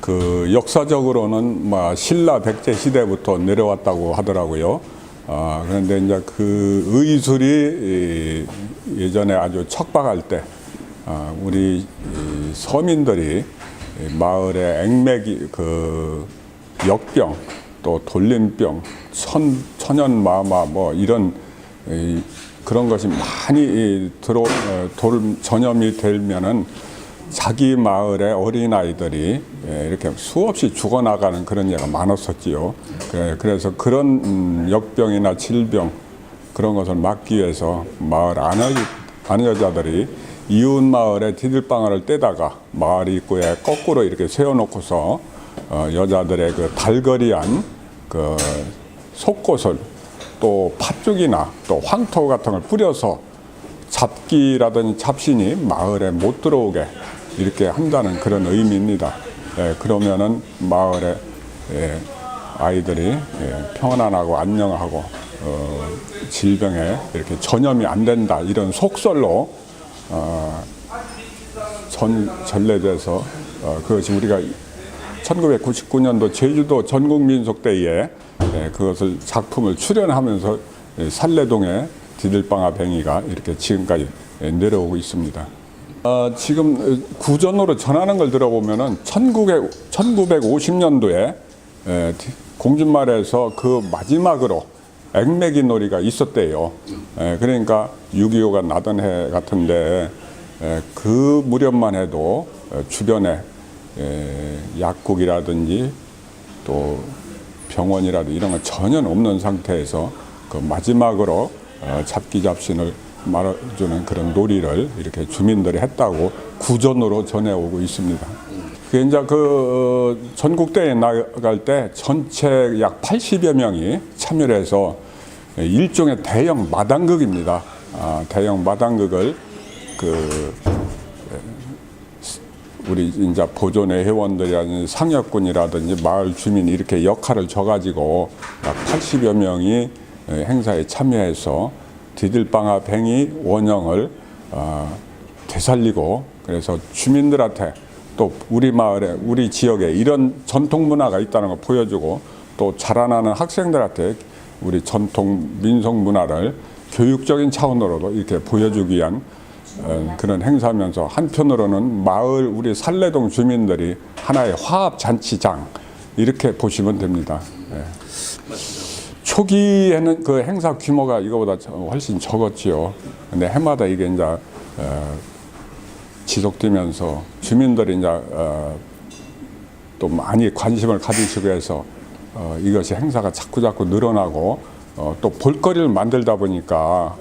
그 역사적으로는 뭐 신라 백제 시대부터 내려왔다고 하더라고요. 아, 그런데 이제 그 의술이 이 예전에 아주 척박할 때 아, 우리 이 서민들이 이 마을에 액맥이 그 역병 또 돌림병 천 천연 마마 뭐 이런 이 그런 것이 많이 이 들어 어, 돌 전염이 되면은 자기 마을의 어린 아이들이 예, 이렇게 수없이 죽어나가는 그런 예가 많았었지요. 그래- 그래서 그런 음, 역병이나 질병 그런 것을 막기 위해서 마을 여자들이 이웃 마을에 디들방아를 떼다가 마을 입구에 거꾸로 이렇게 세워놓고서 어, 여자들의 그 달거리한 그 속옷을 또 팥죽이나 또 황토 같은 걸 뿌려서 잡기라든지 잡신이 마을에 못 들어오게 이렇게 한다는 그런 의미입니다. 예, 그러면은 마을에 예, 아이들이 예, 평안하고 안녕하고 어, 질병에 이렇게 전염이 안 된다 이런 속설로 어, 전 전래돼서 어, 그것이 우리가 1999년도 제주도 전국민속대회에 예, 그것을 작품을 출연하면서 예, 살레동의 디들방아 뱅이가 이렇게 지금까지 예, 내려오고 있습니다. 어, 지금 어, 구전으로 전하는 걸 1900, 1950년도에 에, 공준말에서 그 마지막으로 액매기 놀이가 있었대요. 에, 그러니까 6.25가 나던 해 같은데 에, 그 무렵만 해도 어, 주변에 에, 약국이라든지 또 병원이라든지 이런 건 전혀 없는 상태에서 그 마지막으로 어, 잡기 잡신을 말아주는 그런 놀이를 이렇게 주민들이 했다고 구전으로 전해오고 있습니다. 그 이제 그 어, 전국대회 나갈 때 전체 약 80여 명이 참여를 해서 일종의 대형 마당극입니다. 아, 대형 마당극을 그 우리 이제 보존의 회원들이라든지 상역군이라든지 마을 주민이 이렇게 역할을 져가지고 약 80여 명이 행사에 참여해서 디들방아 뱅이 원형을 어, 되살리고 그래서 주민들한테 또 우리 마을에 우리 지역에 이런 전통 문화가 있다는 걸 보여주고 또 자라나는 학생들한테 우리 전통 민속 문화를 교육적인 차원으로도 이렇게 보여주기 위한 어, 그런 행사면서 한편으로는 마을 우리 살레동 주민들이 하나의 화합 잔치장 이렇게 보시면 됩니다. 예. 초기에는 그 행사 규모가 이거보다 저- 훨씬 적었지요. 근데 해마다 이게 이제 어, 지속되면서 주민들이 이제 어, 또 많이 관심을 가지시고 해서 어, 이것이 행사가 자꾸 자꾸 늘어나고 어, 또 볼거리를 만들다 보니까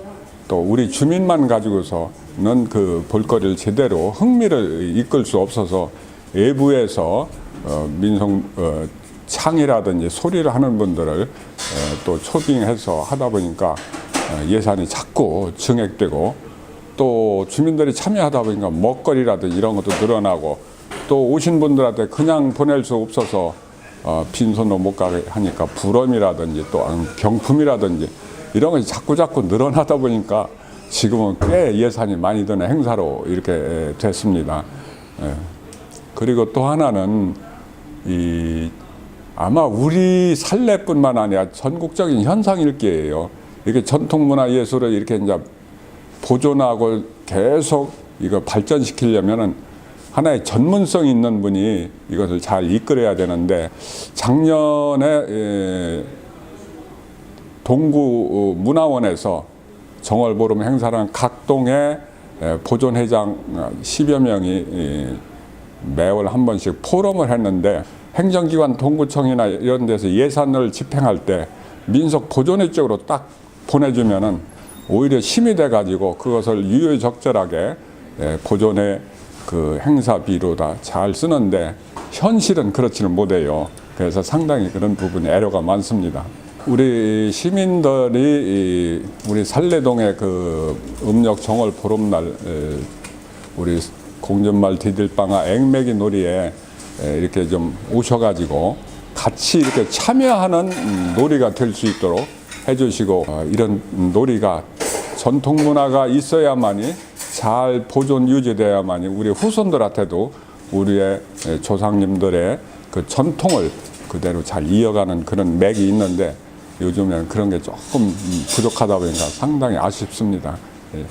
또 우리 주민만 가지고서는 그 볼거리를 제대로 흥미를 이끌 수 없어서 외부에서 어, 민속 어, 창이라든지 소리를 하는 분들을 어, 또 초빙해서 하다 보니까 어, 예산이 자꾸 증액되고 또 주민들이 참여하다 보니까 먹거리라든지 이런 것도 늘어나고 또 오신 분들한테 그냥 보낼 수 없어서 어, 빈손으로 못 가게 하니까 부럼이라든지 또 경품이라든지 이런 것이 자꾸 자꾸 늘어나다 보니까 지금은 꽤 예산이 많이 드는 행사로 이렇게 에, 됐습니다. 예. 그리고 또 하나는 이 아마 우리 살레뿐만 아니라 전국적인 현상일 거예요. 이렇게 전통문화 예술을 이렇게 이제 보존하고 계속 이거 발전시키려면은 하나의 전문성 있는 분이 이것을 잘 이끌어야 되는데 작년에 에, 동구 어, 문화원에서 정월보름 행사라는 각 동의 에, 보존회장 10여 명이 이, 매월 한 번씩 포럼을 했는데 행정기관 동구청이나 이런 데서 예산을 집행할 때 민속 보존회 쪽으로 딱 보내주면은 오히려 힘이 돼 가지고 그것을 유효적절하게 예, 보존회 그 행사비로 다 잘 쓰는데 현실은 그렇지는 못해요. 그래서 상당히 그런 부분에 애로가 많습니다. 우리 시민들이 이 우리 살레동의 그 음력 정월 보름날 에, 우리 공전말 디들방아 앵매기 놀이에 에, 이렇게 좀 오셔가지고 같이 이렇게 참여하는 음, 놀이가 될 수 있도록 해주시고 어, 이런 놀이가 전통 문화가 있어야만이 잘 보존 유지돼야만이 우리 후손들한테도 우리의 조상님들의 그 전통을 그대로 잘 이어가는 그런 맥이 있는데 요즘에는 그런 게 조금 부족하다 보니까 상당히 아쉽습니다. 예.